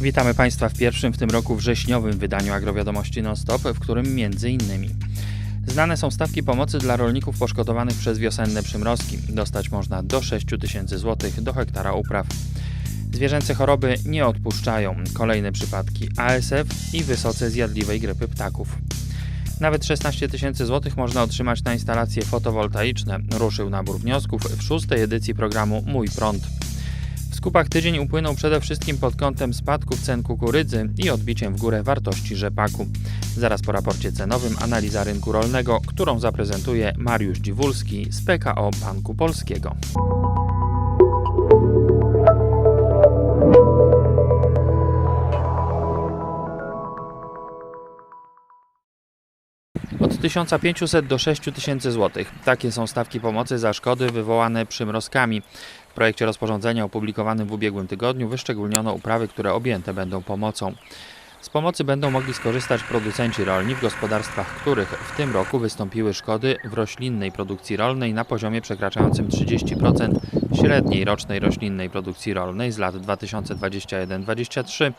Witamy Państwa w pierwszym w tym roku wrześniowym wydaniu Agrowiadomości Non-Stop, w którym między innymi Znane są stawki pomocy dla rolników poszkodowanych przez wiosenne przymrozki. Dostać można do 6 tysięcy złotych do hektara upraw. Zwierzęce choroby nie odpuszczają. Kolejne przypadki ASF i wysoce zjadliwej grypy ptaków. Nawet 16 tysięcy złotych można otrzymać na instalacje fotowoltaiczne. Ruszył nabór wniosków w szóstej edycji programu Mój Prąd. W skupach tydzień upłynął przede wszystkim pod kątem spadków cen kukurydzy i odbiciem w górę wartości rzepaku. Zaraz po raporcie cenowym analiza rynku rolnego, którą zaprezentuje Mariusz Dziwulski z PKO Banku Polskiego. Od 1500 do 6000 zł. Takie są stawki pomocy za szkody wywołane przymrozkami. Projekcie rozporządzenia opublikowanym w ubiegłym tygodniu wyszczególniono uprawy, które objęte będą pomocą. Z pomocy będą mogli skorzystać producenci rolni, w gospodarstwach których w tym roku wystąpiły szkody w roślinnej produkcji rolnej na poziomie przekraczającym 30% średniej rocznej roślinnej produkcji rolnej z lat 2021-2023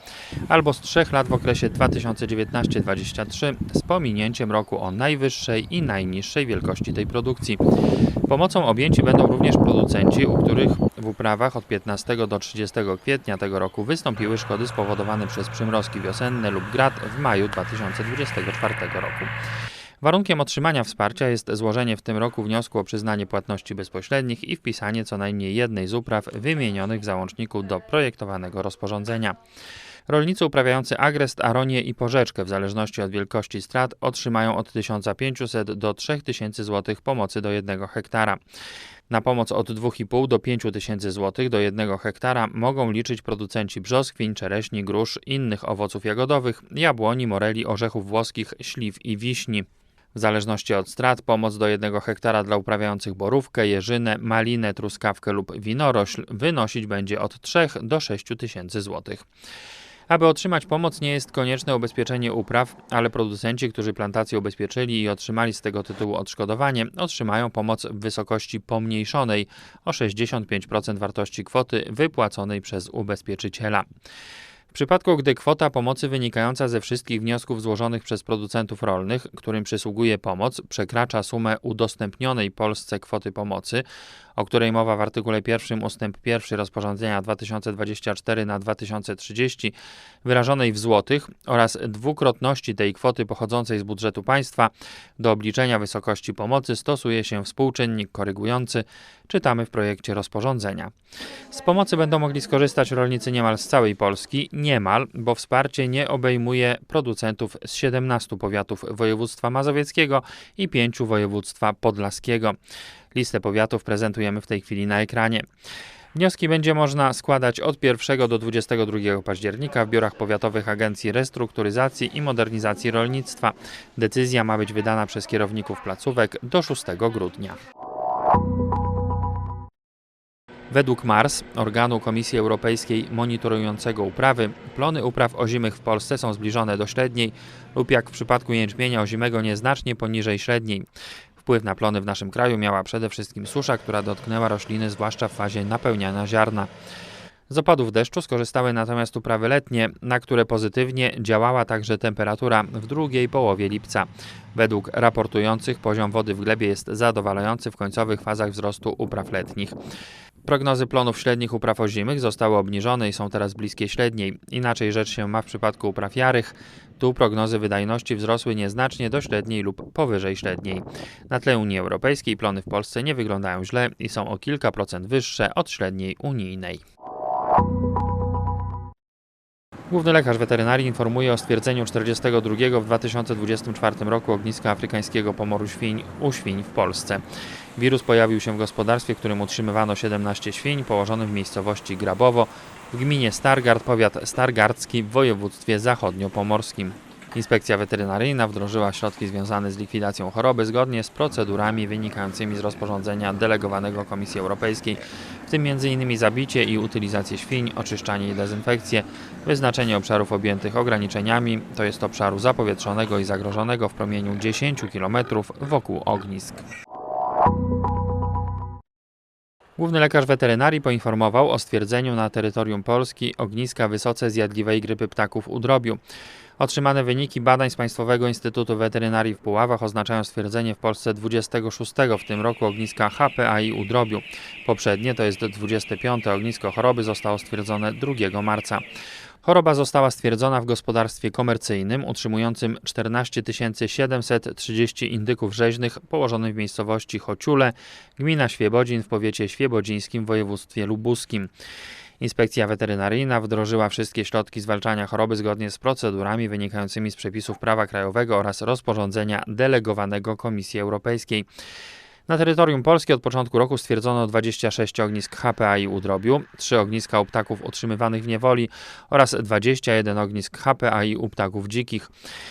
albo z 3 lat w okresie 2019-2023 z pominięciem roku o najwyższej i najniższej wielkości tej produkcji. Pomocą objęci będą również producenci, u których w uprawach od 15 do 30 kwietnia tego roku wystąpiły szkody spowodowane przez przymrozki wiosenne lub grad w maju 2024 roku. Warunkiem otrzymania wsparcia jest złożenie w tym roku wniosku o przyznanie płatności bezpośrednich i wpisanie co najmniej jednej z upraw wymienionych w załączniku do projektowanego rozporządzenia. Rolnicy uprawiający agrest, aronię i porzeczkę w zależności od wielkości strat otrzymają od 1500 do 3000 zł pomocy do 1 hektara. Na pomoc od 2,5 do 5 tysięcy złotych do 1 hektara mogą liczyć producenci brzoskwiń, czereśni, grusz, innych owoców jagodowych, jabłoni, moreli, orzechów włoskich, śliw i wiśni. W zależności od strat pomoc do 1 hektara dla uprawiających borówkę, jeżynę, malinę, truskawkę lub winorośl wynosić będzie od 3 do 6 tysięcy złotych. Aby otrzymać pomoc nie jest konieczne ubezpieczenie upraw, ale producenci, którzy plantacje ubezpieczyli i otrzymali z tego tytułu odszkodowanie, otrzymają pomoc w wysokości pomniejszonej o 65% wartości kwoty wypłaconej przez ubezpieczyciela. W przypadku, gdy kwota pomocy wynikająca ze wszystkich wniosków złożonych przez producentów rolnych, którym przysługuje pomoc, przekracza sumę udostępnionej Polsce kwoty pomocy, o której mowa w artykule 1 ustęp 1 rozporządzenia 2024 na 2030 wyrażonej w złotych oraz dwukrotności tej kwoty pochodzącej z budżetu państwa, do obliczenia wysokości pomocy stosuje się współczynnik korygujący, czytamy w projekcie rozporządzenia. Z pomocy będą mogli skorzystać rolnicy niemal z całej Polski, niemal, bo wsparcie nie obejmuje producentów z 17 powiatów województwa mazowieckiego i 5 województwa podlaskiego. Listę powiatów prezentujemy w tej chwili na ekranie. Wnioski będzie można składać od 1 do 22 października w biurach powiatowych Agencji Restrukturyzacji i Modernizacji Rolnictwa. Decyzja ma być wydana przez kierowników placówek do 6 grudnia. Według MARS, organu Komisji Europejskiej monitorującego uprawy, plony upraw ozimych w Polsce są zbliżone do średniej lub jak w przypadku jęczmienia ozimego nieznacznie poniżej średniej. Wpływ na plony w naszym kraju miała przede wszystkim susza, która dotknęła rośliny zwłaszcza w fazie napełniania ziarna. Z opadów deszczu skorzystały natomiast uprawy letnie, na które pozytywnie działała także temperatura w drugiej połowie lipca. Według raportujących poziom wody w glebie jest zadowalający w końcowych fazach wzrostu upraw letnich. Prognozy plonów średnich upraw ozimych zostały obniżone i są teraz bliskie średniej. Inaczej rzecz się ma w przypadku upraw jarych. Tu prognozy wydajności wzrosły nieznacznie do średniej lub powyżej średniej. Na tle Unii Europejskiej plony w Polsce nie wyglądają źle i są o kilka procent wyższe od średniej unijnej. Główny lekarz weterynarii informuje o stwierdzeniu 42 w 2024 roku ogniska afrykańskiego pomoru świń u świń w Polsce. Wirus pojawił się w gospodarstwie, w którym utrzymywano 17 świń, położonym w miejscowości Grabowo w gminie Stargard, powiat stargardzki w województwie zachodniopomorskim. Inspekcja weterynaryjna wdrożyła środki związane z likwidacją choroby zgodnie z procedurami wynikającymi z rozporządzenia delegowanego Komisji Europejskiej, w tym m.in. zabicie i utylizację świń, oczyszczanie i dezynfekcję, wyznaczenie obszarów objętych ograniczeniami, to jest obszaru zapowietrzonego i zagrożonego w promieniu 10 km wokół ognisk. Główny lekarz weterynarii poinformował o stwierdzeniu na terytorium Polski ogniska wysoce zjadliwej grypy ptaków u drobiu. Otrzymane wyniki badań z Państwowego Instytutu Weterynarii w Puławach oznaczają stwierdzenie w Polsce 26 w tym roku ogniska HPAI u drobiu. Poprzednie, to jest 25 ognisko choroby, zostało stwierdzone 2 marca. Choroba została stwierdzona w gospodarstwie komercyjnym utrzymującym 14 730 indyków rzeźnych położonym w miejscowości Chociule, gmina Świebodzin w powiecie świebodzińskim w województwie lubuskim. Inspekcja weterynaryjna wdrożyła wszystkie środki zwalczania choroby zgodnie z procedurami wynikającymi z przepisów prawa krajowego oraz rozporządzenia delegowanego Komisji Europejskiej. Na terytorium Polski od początku roku stwierdzono 26 ognisk HPAI u drobiu, 3 ogniska u ptaków utrzymywanych w niewoli oraz 21 ognisk HPAI u ptaków dzikich.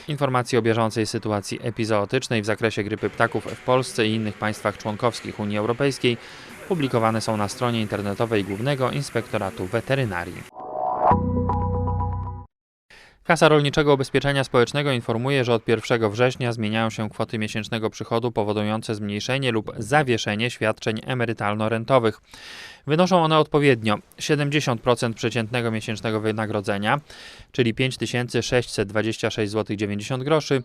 Informacje o bieżącej sytuacji epizootycznej w zakresie grypy ptaków w Polsce i innych państwach członkowskich Unii Europejskiej publikowane są na stronie internetowej Głównego Inspektoratu Weterynarii. Kasa Rolniczego Ubezpieczenia Społecznego informuje, że od 1 września zmieniają się kwoty miesięcznego przychodu powodujące zmniejszenie lub zawieszenie świadczeń emerytalno-rentowych. Wynoszą one odpowiednio 70% przeciętnego miesięcznego wynagrodzenia, czyli 5626,90 zł groszy,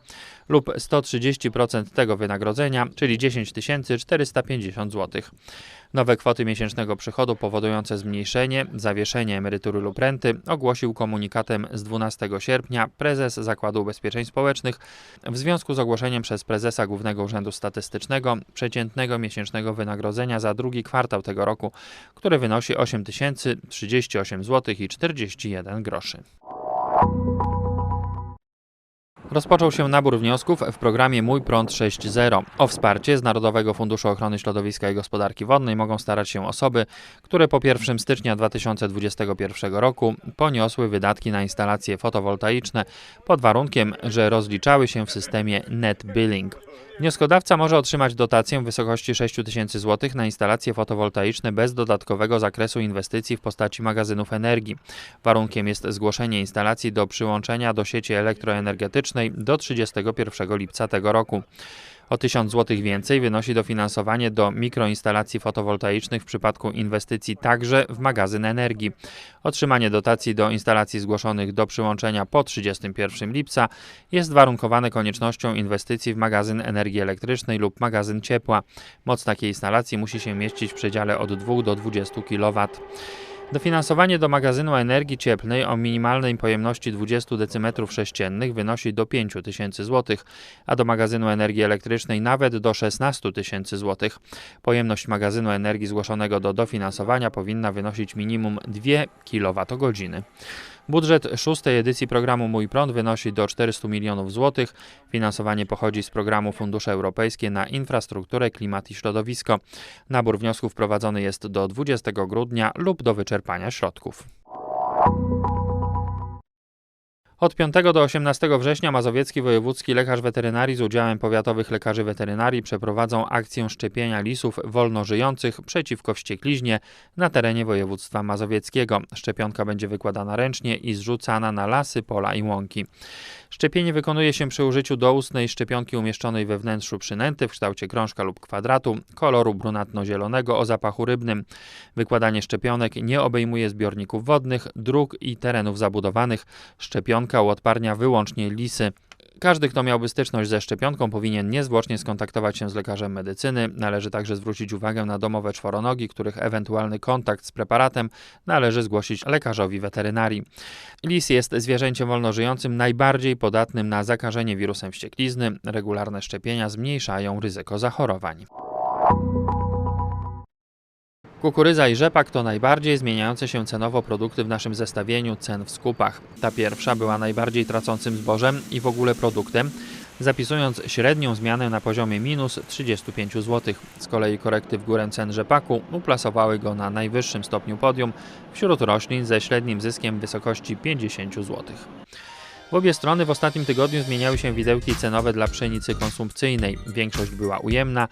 lub 130% tego wynagrodzenia, czyli 10 450 zł. Nowe kwoty miesięcznego przychodu powodujące zmniejszenie, zawieszenie emerytury lub renty ogłosił komunikatem z 12 sierpnia prezes Zakładu Ubezpieczeń Społecznych w związku z ogłoszeniem przez prezesa Głównego Urzędu Statystycznego przeciętnego miesięcznego wynagrodzenia za drugi kwartał tego roku, które wynosi 8038 zł i 41 groszy. Rozpoczął się nabór wniosków w programie Mój Prąd 6.0. O wsparcie z Narodowego Funduszu Ochrony Środowiska i Gospodarki Wodnej mogą starać się osoby, które po 1 stycznia 2021 roku poniosły wydatki na instalacje fotowoltaiczne pod warunkiem, że rozliczały się w systemie net billing. Wnioskodawca może otrzymać dotację w wysokości 6 tysięcy zł na instalacje fotowoltaiczne bez dodatkowego zakresu inwestycji w postaci magazynów energii. Warunkiem jest zgłoszenie instalacji do przyłączenia do sieci elektroenergetycznej do 31 lipca tego roku. O 1000 zł więcej wynosi dofinansowanie do mikroinstalacji fotowoltaicznych w przypadku inwestycji także w magazyn energii. Otrzymanie dotacji do instalacji zgłoszonych do przyłączenia po 31 lipca jest warunkowane koniecznością inwestycji w magazyn energii elektrycznej lub magazyn ciepła. Moc takiej instalacji musi się mieścić w przedziale od 2 do 20 kW. Dofinansowanie do magazynu energii cieplnej o minimalnej pojemności 20 dm3 wynosi do 5 tysięcy zł, a do magazynu energii elektrycznej nawet do 16 tysięcy zł. Pojemność magazynu energii zgłoszonego do dofinansowania powinna wynosić minimum 2 kWh. Budżet szóstej edycji programu Mój Prąd wynosi do 400 milionów złotych. Finansowanie pochodzi z programu Fundusze Europejskie na infrastrukturę, klimat i środowisko. Nabór wniosków prowadzony jest do 20 grudnia lub do wyczerpania środków. Od 5 do 18 września Mazowiecki Wojewódzki Lekarz Weterynarii z udziałem powiatowych lekarzy weterynarii przeprowadzą akcję szczepienia lisów wolnożyjących przeciwko wściekliźnie na terenie województwa mazowieckiego. Szczepionka będzie wykładana ręcznie i zrzucana na lasy, pola i łąki. Szczepienie wykonuje się przy użyciu doustnej szczepionki umieszczonej we wnętrzu przynęty w kształcie krążka lub kwadratu, koloru brunatno-zielonego o zapachu rybnym. Wykładanie szczepionek nie obejmuje zbiorników wodnych, dróg i terenów zabudowanych. Szczepionka uodparnia wyłącznie lisy. Każdy, kto miałby styczność ze szczepionką, powinien niezwłocznie skontaktować się z lekarzem medycyny. Należy także zwrócić uwagę na domowe czworonogi, których ewentualny kontakt z preparatem należy zgłosić lekarzowi weterynarii. Lis jest zwierzęciem wolnożyjącym najbardziej podatnym na zakażenie wirusem wścieklizny. Regularne szczepienia zmniejszają ryzyko zachorowań. Kukurydza i rzepak to najbardziej zmieniające się cenowo produkty w naszym zestawieniu cen w skupach. Ta pierwsza była najbardziej tracącym zbożem i w ogóle produktem, zapisując średnią zmianę na poziomie minus 35 zł. Z kolei korekty w górę cen rzepaku uplasowały go na najwyższym stopniu podium wśród roślin ze średnim zyskiem w wysokości 50 zł. W obie strony w ostatnim tygodniu zmieniały się widełki cenowe dla pszenicy konsumpcyjnej. Większość była ujemna,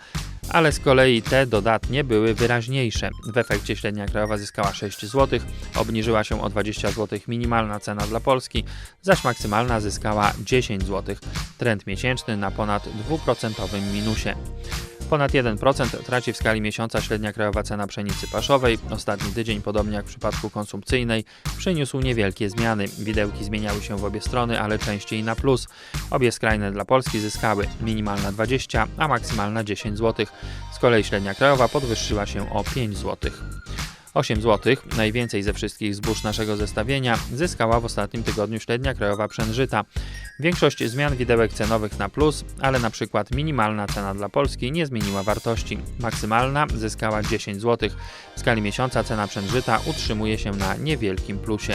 ale z kolei te dodatnie były wyraźniejsze. W efekcie średnia krajowa zyskała 6 zł, obniżyła się o 20 zł minimalna cena dla Polski, zaś maksymalna zyskała 10 zł. Trend miesięczny na ponad 2% minusie. Ponad 1% traci w skali miesiąca średnia krajowa cena pszenicy paszowej. Ostatni tydzień, podobnie jak w przypadku konsumpcyjnej, przyniósł niewielkie zmiany. Widełki zmieniały się w obie strony, ale częściej na plus. Obie skrajne dla Polski zyskały minimalna 20, a maksymalna 10 zł. Z kolei średnia krajowa podwyższyła się o 5 zł. 8 zł, najwięcej ze wszystkich zbóż naszego zestawienia, zyskała w ostatnim tygodniu średnia krajowa pszeniżyta. Większość zmian widełek cenowych na plus, ale na przykład minimalna cena dla Polski nie zmieniła wartości. Maksymalna zyskała 10 zł. W skali miesiąca cena pszeniżyta utrzymuje się na niewielkim plusie.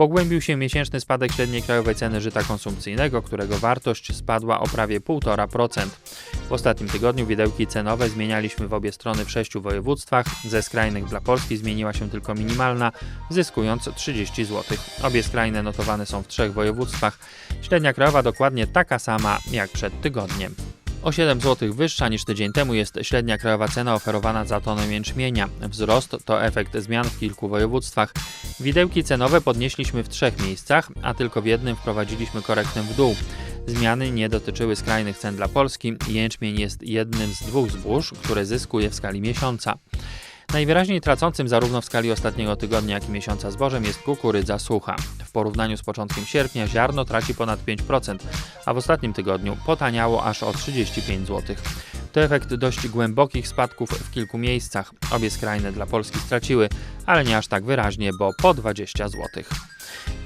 Pogłębił się miesięczny spadek średniej krajowej ceny żyta konsumpcyjnego, którego wartość spadła o prawie 1,5%. W ostatnim tygodniu widełki cenowe zmienialiśmy w obie strony w sześciu województwach. Ze skrajnych dla Polski zmieniła się tylko minimalna, zyskując 30 zł. Obie skrajne notowane są w trzech województwach. Średnia krajowa dokładnie taka sama jak przed tygodniem. O 7 zł wyższa niż tydzień temu jest średnia krajowa cena oferowana za tonę jęczmienia. Wzrost to efekt zmian w kilku województwach. Widełki cenowe podnieśliśmy w trzech miejscach, a tylko w jednym wprowadziliśmy korektę w dół. Zmiany nie dotyczyły skrajnych cen dla Polski. Jęczmień jest jednym z dwóch zbóż, które zyskuje w skali miesiąca. Najwyraźniej tracącym zarówno w skali ostatniego tygodnia, jak i miesiąca zbożem jest kukurydza sucha. W porównaniu z początkiem sierpnia ziarno traci ponad 5%, a w ostatnim tygodniu potaniało aż o 35 zł. To efekt dość głębokich spadków w kilku miejscach. Obie skrajne dla Polski straciły, ale nie aż tak wyraźnie, bo po 20 zł.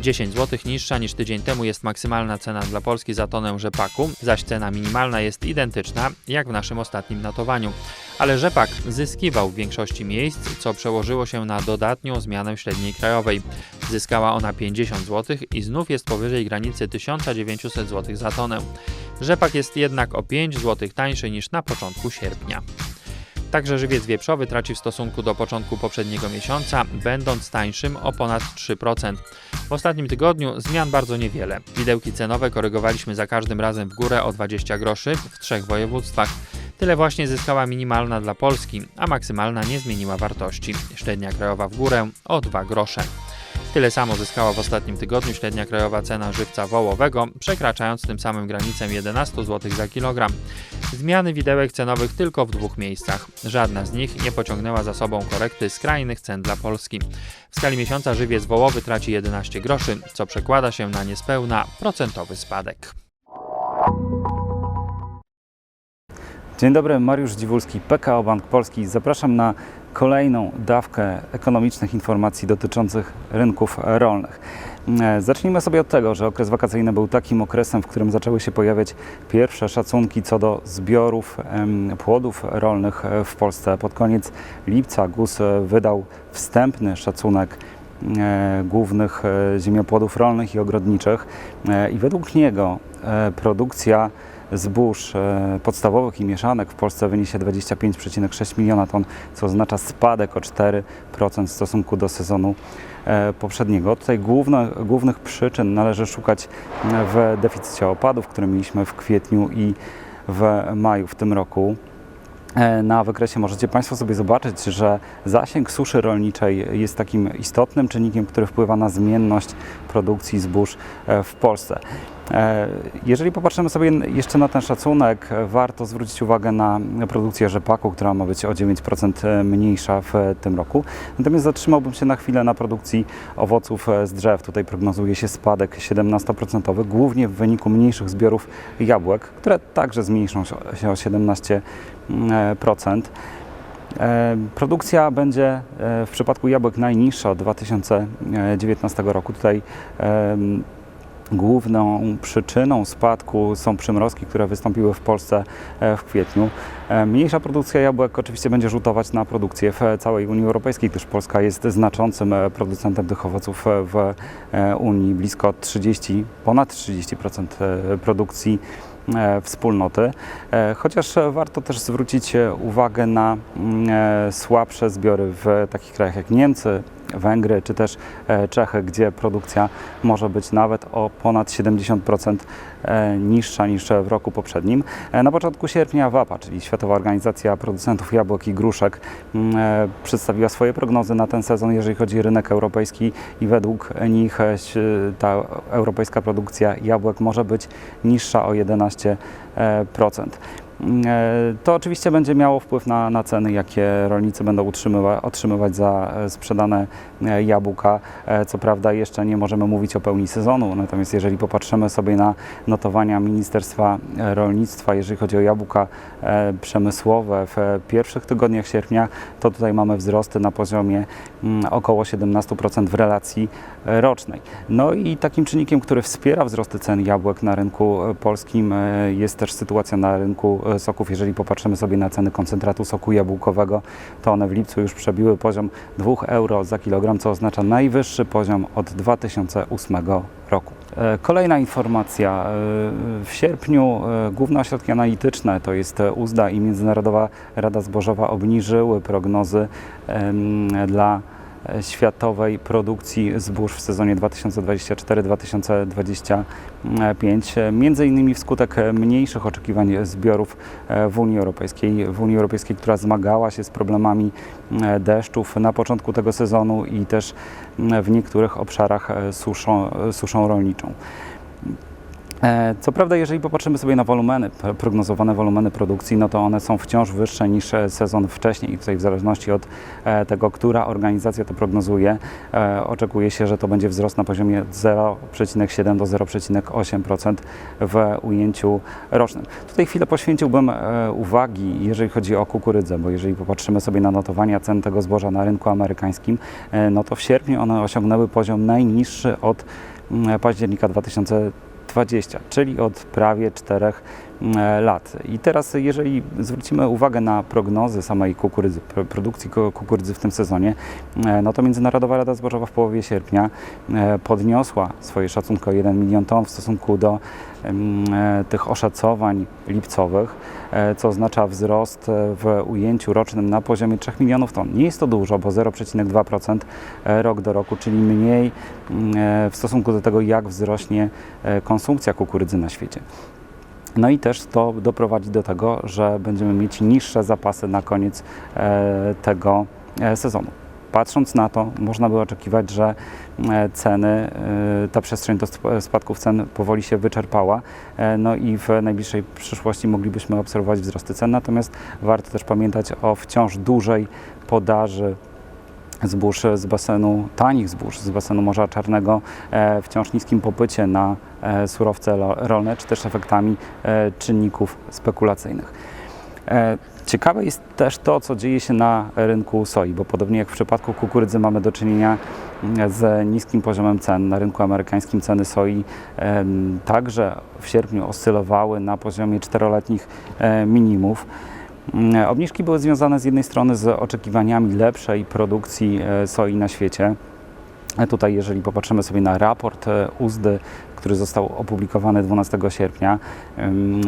10 zł niższa niż tydzień temu jest maksymalna cena dla Polski za tonę rzepaku, zaś cena minimalna jest identyczna jak w naszym ostatnim notowaniu. Ale rzepak zyskiwał w większości miejsc, co przełożyło się na dodatnią zmianę średniej krajowej. Zyskała ona 50 zł i znów jest powyżej granicy 1900 zł za tonę. Rzepak jest jednak o 5 zł tańszy niż na początku sierpnia. Także żywiec wieprzowy traci w stosunku do początku poprzedniego miesiąca, będąc tańszym o ponad 3%. W ostatnim tygodniu zmian bardzo niewiele. Widełki cenowe korygowaliśmy za każdym razem w górę o 20 groszy w trzech województwach. Tyle właśnie zyskała minimalna dla Polski, a maksymalna nie zmieniła wartości. Średnia krajowa w górę o 2 grosze. Tyle samo zyskała w ostatnim tygodniu średnia krajowa cena żywca wołowego, przekraczając tym samym granicę 11 zł za kilogram. Zmiany widełek cenowych tylko w dwóch miejscach. Żadna z nich nie pociągnęła za sobą korekty skrajnych cen dla Polski. W skali miesiąca żywiec wołowy traci 11 groszy, co przekłada się na niespełna procentowy spadek. Dzień dobry, Mariusz Dziwulski, PKO Bank Polski. Zapraszam na kolejną dawkę ekonomicznych informacji dotyczących rynków rolnych. E, Zacznijmy sobie od tego, że okres wakacyjny był takim okresem, w którym zaczęły się pojawiać pierwsze szacunki co do zbiorów płodów rolnych e, w Polsce. Pod koniec lipca GUS e, wydał wstępny szacunek głównych ziemiopłodów rolnych i ogrodniczych i według niego produkcja zbóż e, podstawowych i mieszanek w Polsce wyniesie 25,6 miliona ton, co oznacza spadek o 4% w stosunku do sezonu e, poprzedniego. Tutaj główne, głównych przyczyn należy szukać w deficycie opadów, który mieliśmy w kwietniu i w maju w tym roku. E, Na wykresie możecie Państwo sobie zobaczyć, że zasięg suszy rolniczej jest takim istotnym czynnikiem, który wpływa na zmienność produkcji zbóż e, w Polsce. E, Jeżeli popatrzymy sobie jeszcze na ten szacunek, e, warto zwrócić uwagę na produkcję rzepaku, która ma być o 9% mniejsza w tym roku. Natomiast zatrzymałbym się na chwilę na produkcji owoców e, z drzew. Tutaj prognozuje się spadek 17%, głównie w wyniku mniejszych zbiorów jabłek, które także zmniejszą się o 17%. E, Produkcja będzie e, w przypadku jabłek najniższa od 2019 roku. Tutaj Główną przyczyną spadku są przymrozki, które wystąpiły w Polsce e, w kwietniu. E, Mniejsza produkcja jabłek oczywiście będzie rzutować na produkcję w całej Unii Europejskiej, gdyż Polska jest znaczącym e, producentem tych owoców e, w e, Unii. Blisko 30, ponad 30% e, produkcji e, wspólnoty. E, Chociaż e, warto też zwrócić e, uwagę na mm, e, słabsze zbiory w takich krajach jak Niemcy, Węgry czy też e, Czechy, gdzie produkcja może być nawet o ponad 70% e, niższa niż w roku poprzednim. E, Na początku sierpnia WAPA, czyli Światowa Organizacja Producentów Jabłek i Gruszek, mm, przedstawiła swoje prognozy na ten sezon, jeżeli chodzi o rynek europejski i według nich ta europejska produkcja jabłek może być niższa o 11%. E, To oczywiście będzie miało wpływ na, na ceny, jakie rolnicy będą otrzymywać za e, sprzedane e, jabłka. Co prawda jeszcze nie możemy mówić o pełni sezonu, natomiast jeżeli popatrzymy sobie na notowania Ministerstwa Rolnictwa, jeżeli chodzi o jabłka przemysłowe w pierwszych tygodniach sierpnia, to tutaj mamy wzrosty na poziomie około 17% w relacji e, rocznej. No i takim czynnikiem, który wspiera wzrosty cen jabłek na rynku e, polskim e, jest też sytuacja na rynku soków. Jeżeli popatrzymy sobie na ceny koncentratu soku jabłkowego, to one w lipcu już przebiły poziom 2 euro za kilogram, co oznacza najwyższy poziom od 2008 roku. E, Kolejna informacja. E, W sierpniu e, główne ośrodki analityczne, to jest UZDA i Międzynarodowa Rada Zbożowa obniżyły prognozy dla światowej produkcji zbóż w sezonie 2024-2025, e, między innymi wskutek mniejszych oczekiwań zbiorów w Unii Europejskiej, w Unii Europejskiej, która zmagała się z problemami deszczów na początku tego sezonu i też w niektórych obszarach e, suszą, e, suszą rolniczą. E, Co prawda, jeżeli popatrzymy sobie na wolumeny, prognozowane wolumeny produkcji, no to one są wciąż wyższe niż e, sezon wcześniej i tutaj w zależności od e, tego, która organizacja to prognozuje, oczekuje się, że to będzie wzrost na poziomie 0,7 do 0,8% w ujęciu rocznym. Tutaj chwilę poświęciłbym uwagi, jeżeli chodzi o kukurydzę, bo jeżeli popatrzymy sobie na notowania cen tego zboża na rynku amerykańskim, no to w sierpniu one osiągnęły poziom najniższy od mm, października 2000 20, czyli od prawie 4 lat. I teraz, jeżeli zwrócimy uwagę na prognozy samej kukurydzy, pro- produkcji ku- kukurydzy w tym sezonie, e, no to Międzynarodowa Rada Zbożowa w połowie sierpnia e, podniosła swoje szacunki o 1 milion ton w stosunku do e, tych oszacowań lipcowych, e, co oznacza wzrost e, w ujęciu rocznym na poziomie 3 milionów ton. Nie jest to dużo, bo 0,2% e, rok do roku, czyli mniej e, w stosunku do tego, jak wzrośnie e, konsumpcja kukurydzy na świecie. No i też to doprowadzi do tego, że będziemy mieć niższe zapasy na koniec e, tego e, sezonu. Patrząc na to, można by oczekiwać, że e, ceny, ta przestrzeń do sp- spadków cen powoli się wyczerpała, no i w najbliższej przyszłości moglibyśmy obserwować wzrosty cen. Natomiast warto też pamiętać o wciąż dużej podaży zbóż z basenu, tanich zbóż z basenu Morza Czarnego, e, wciąż niskim popycie na e, surowce rolne, czy też efektami e, czynników spekulacyjnych. Ciekawe jest też to, co dzieje się na rynku soi, bo podobnie jak w przypadku kukurydzy mamy do czynienia mm, z niskim poziomem cen. Na rynku amerykańskim ceny soi także w sierpniu oscylowały na poziomie czteroletnich minimów. Mm, Obniżki były związane z jednej strony z oczekiwaniami lepszej produkcji e, soi na świecie. E, Tutaj, jeżeli popatrzymy sobie na raport e, UZDY, który został opublikowany 12 sierpnia,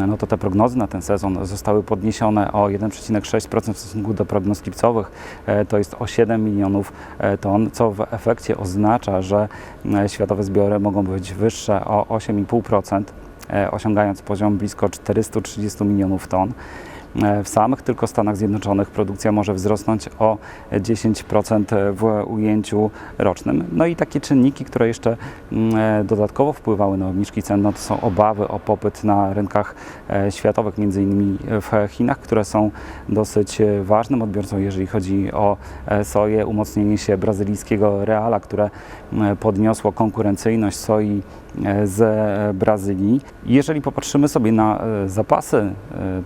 no to te prognozy na ten sezon zostały podniesione o 1,6% w stosunku do prognoz lipcowych. To jest o 7 milionów ton, co w efekcie oznacza, że światowe zbiory mogą być wyższe o 8,5%, e, osiągając poziom blisko 430 milionów ton. E, W samych tylko Stanach Zjednoczonych produkcja może wzrosnąć o 10% w ujęciu rocznym. No i takie czynniki, które jeszcze mm, e, dodatkowo wpływały na obniżki cen, no to są obawy o popyt na rynkach e, światowych, między innymi w Chinach, które są dosyć ważnym odbiorcą, jeżeli chodzi o soję, umocnienie się brazylijskiego reala, które podniosło konkurencyjność soi e, z e, Brazylii. Jeżeli popatrzymy sobie na e, zapasy, e,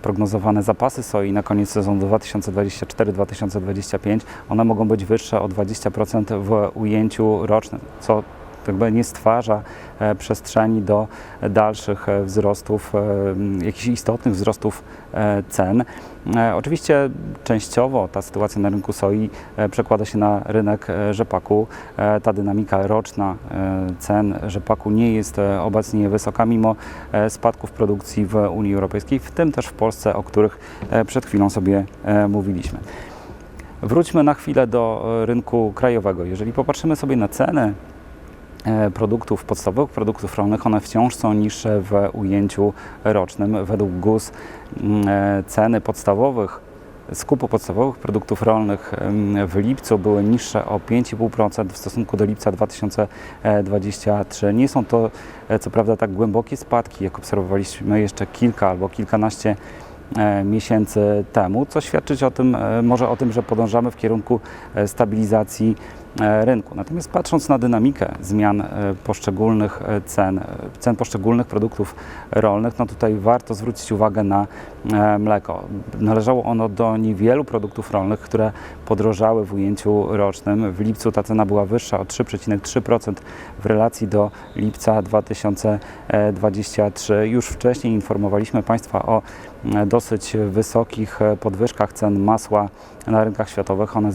prognozowane zapasy soi na koniec sezonu 2024-2025, one mogą być wyższe o 20% w ujęciu rocznym, co jakby nie stwarza e, przestrzeni do dalszych e, wzrostów, e, jakichś istotnych wzrostów cen. Oczywiście częściowo ta sytuacja na rynku soi przekłada się na rynek rzepaku. Ta dynamika roczna cen rzepaku nie jest obecnie wysoka, mimo spadków produkcji w Unii Europejskiej, w tym też w Polsce, o których przed chwilą sobie mówiliśmy. Wróćmy na chwilę do rynku krajowego. Jeżeli popatrzymy sobie na ceny produktów, podstawowych produktów rolnych, one wciąż są niższe w ujęciu rocznym. Według GUS mm, e, ceny podstawowych, skupu podstawowych produktów rolnych em, w lipcu były niższe o 5,5% w stosunku do lipca 2023. Nie są to e, co prawda tak głębokie spadki, jak obserwowaliśmy jeszcze kilka albo kilkanaście e, miesięcy temu, co świadczyć o tym, e, może o tym, że podążamy w kierunku e, stabilizacji e, rynku. Natomiast patrząc na dynamikę zmian e, poszczególnych e, cen, e, cen poszczególnych produktów rolnych, no tutaj warto zwrócić uwagę na e, mleko. Należało ono do niewielu produktów rolnych, które podrożały w ujęciu rocznym. W lipcu ta cena była wyższa o 3,3% w relacji do lipca 2023. Już wcześniej informowaliśmy Państwa o e, dosyć wysokich podwyżkach cen masła na rynkach światowych. One,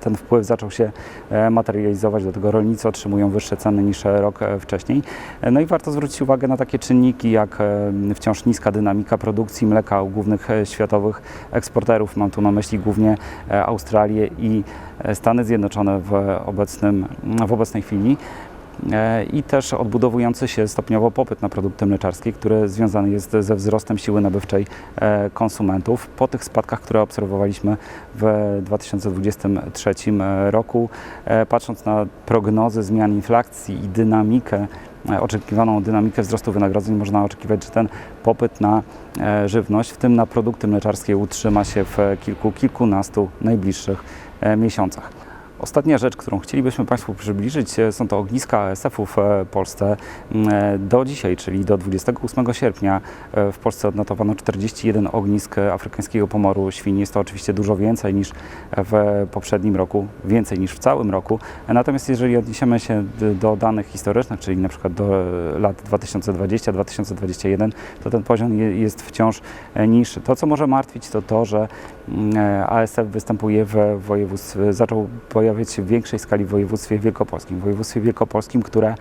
ten wpływ zaczął się e, materializować, dlatego rolnicy otrzymują wyższe ceny niż e, rok e, wcześniej. No i warto zwrócić uwagę na takie czynniki jak wciąż niska dynamika produkcji mleka u głównych światowych eksporterów. Mam tu na myśli głównie Australię i Stany Zjednoczone w, obecnym, w obecnej chwili. E, I też odbudowujący się stopniowo popyt na produkty mleczarskie, który związany jest ze wzrostem siły nabywczej e, konsumentów. Po tych spadkach, które obserwowaliśmy w 2023 roku, e, patrząc na prognozy zmian inflacji i dynamikę, oczekiwaną dynamikę wzrostu wynagrodzeń, można oczekiwać, że ten popyt na żywność, w tym na produkty mleczarskie, utrzyma się w kilku, kilkunastu najbliższych miesiącach. Ostatnia rzecz, którą chcielibyśmy Państwu przybliżyć, e, są to ogniska ASF-ów e, w Polsce. Mm, e, Do dzisiaj, czyli do 28 sierpnia, w Polsce odnotowano 41 ognisk afrykańskiego pomoru świń. Jest to oczywiście dużo więcej niż w poprzednim roku, więcej niż w całym roku. Natomiast jeżeli odniesiemy się do danych historycznych, czyli na przykład do lat 2020-2021, to ten poziom je- jest wciąż niższy. To, co może martwić, to to, że ASF występuje w województwie, zaczął pojawiać się w większej skali w województwie wielkopolskim. W województwie wielkopolskim, które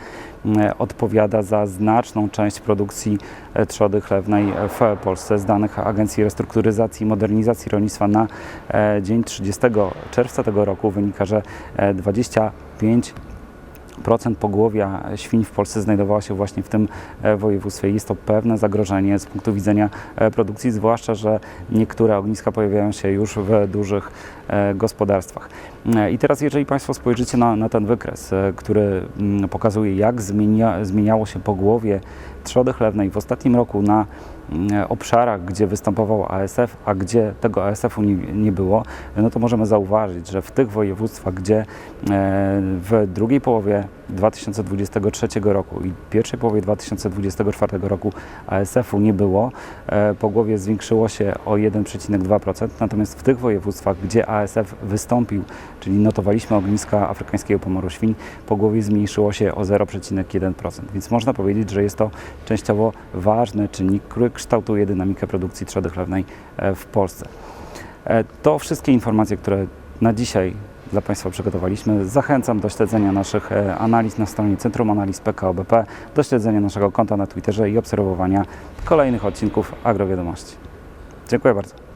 odpowiada za znaczną część produkcji e, trzody chlewnej w Polsce. Z danych Agencji Restrukturyzacji i Modernizacji Rolnictwa na e, dzień 30 czerwca tego roku wynika, że e, 25 procent pogłowia świń w Polsce znajdowało się właśnie w tym e, województwie. Jest to pewne zagrożenie z punktu widzenia e, produkcji, zwłaszcza, że niektóre ogniska pojawiają się już w dużych e, gospodarstwach. I teraz, jeżeli Państwo spojrzycie na, na ten wykres, który mm, pokazuje, jak zmienia, zmieniało się pogłowie trzody chlewnej w ostatnim roku na mm, obszarach, gdzie występował ASF, a gdzie tego ASF-u nie, nie było, no to możemy zauważyć, że w tych województwach, gdzie e, w drugiej połowie 2023 roku i pierwszej połowie 2024 roku ASF-u nie było, e, pogłowie zwiększyło się o 1,2%, natomiast w tych województwach, gdzie ASF wystąpił, czyli notowaliśmy ogniska afrykańskiego pomoru świń, pogłowie zmniejszyło się o 0,1%. Więc można powiedzieć, że jest to częściowo ważny czynnik, który kształtuje dynamikę produkcji trzody chlewnej e, w Polsce. E, To wszystkie informacje, które na dzisiaj dla Państwa przygotowaliśmy. Zachęcam do śledzenia naszych e, analiz na stronie Centrum Analiz PKO BP, do śledzenia naszego konta na Twitterze i obserwowania kolejnych odcinków Agrowiadomości. Dziękuję bardzo.